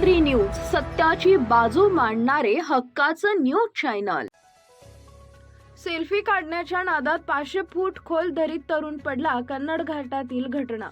Three news सत्याची बाजू मांडणारे हक्काचं न्यूज चॅनल. सेल्फी काढण्याच्या नादात पाचशे फूट खोल दरीत तरुण पडला कन्नड घाटातील घटना.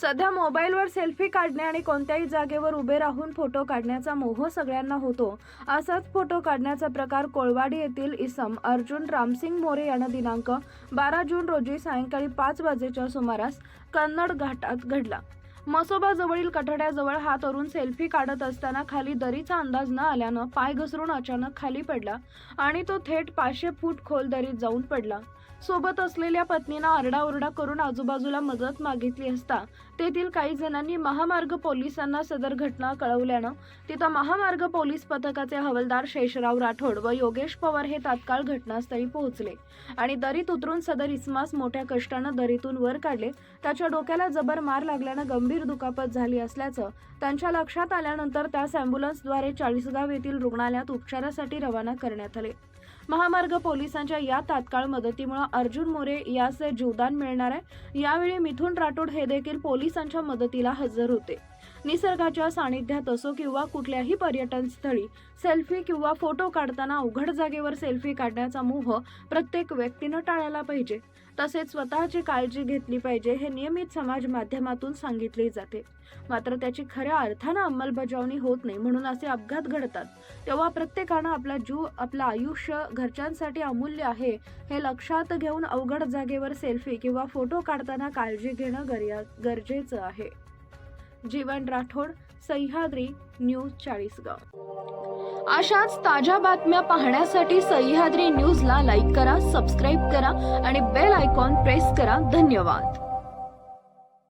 सध्या मोबाईलवर सेल्फी काढणे आणि कोणत्याही जागेवर उभे राहून फोटो काढण्याचा मोह सगळ्यांना होतो. असाच फोटो काढण्याचा प्रकार कोळवाडी येथील इसम अर्जुन रामसिंग मोरे यानं दिनांक बारा जून रोजी सायंकाळी पाच वाजेच्या सुमारास कन्नड घाटात घडला. मसोबाजवळील कठड्याजवळ हा तरुण सेल्फी काढत असताना खाली दरीचा अंदाज न आल्यानं पाय घसरून अचानक खाली पडला आणि तो थेट पाचशे फूट खोल दरीत जाऊन पडला. सोबत असलेल्या पत्नीनं आरडाओरडा करून आजूबाजूला मदत मागितली असता तेथील काही जणांनी महामार्ग पोलिसांना सदर घटना कळवल्यानं तिथं महामार्ग पोलीस पथकाचे हवालदार शेषराव राठोड व योगेश पवार हे तात्काळ घटनास्थळी पोहोचले आणि दरीत उतरून सदर इस्मास मोठ्या कष्टानं दरीतून वर काढले. त्याच्या डोक्याला जबर मार लागल्यानं गंभीर दुखापत झाली असल्याचं त्यांच्या लक्षात आल्यानंतर त्यास अँब्युलन्सद्वारे चाळीसगाव येथील रुग्णालयात उपचारासाठी रवाना करण्यात आले. महामार्ग पोलिसांच्या या तात्काळ मदतीमुळे अर्जुन मोरे यास जीवदान मिळणार आहे. यावेळी मिथुन राठोड हे देखील पोलिसांच्या मदतीला हजर होते. निसर्गाच्या सानिध्यात असो किंवा कुठल्याही पर्यटन स्थळी सेल्फी किंवा फोटो काढताना उघड जागेवर सेल्फी काढण्याचा मोह प्रत्येक व्यक्तीनं टाळायला पाहिजे. तसेच स्वतःची काळजी घेतली पाहिजे हे नियमित समाज माध्यमातून सांगितले जाते. मात्र त्याची खऱ्या अर्थानं अंमलबजावणी होत नाही म्हणून असे अपघात घडतात. तेव्हा प्रत्येकानं आपला जीव आपलं आयुष्य घरच्यांसाठी अमूल्य आहे हे लक्षात घेऊन अवघड जागेवर सेल्फी किंवा फोटो काढताना काळजी घेणं गरजेचं आहे. जीवन राठोड सह्याद्री न्यूज चाळीसगाव. अशाच ताज्या बातम्या पाहण्यासाठी सह्याद्री न्यूजला लाईक करा सबस्क्राईब करा आणि बेल आयकॉन प्रेस करा. धन्यवाद.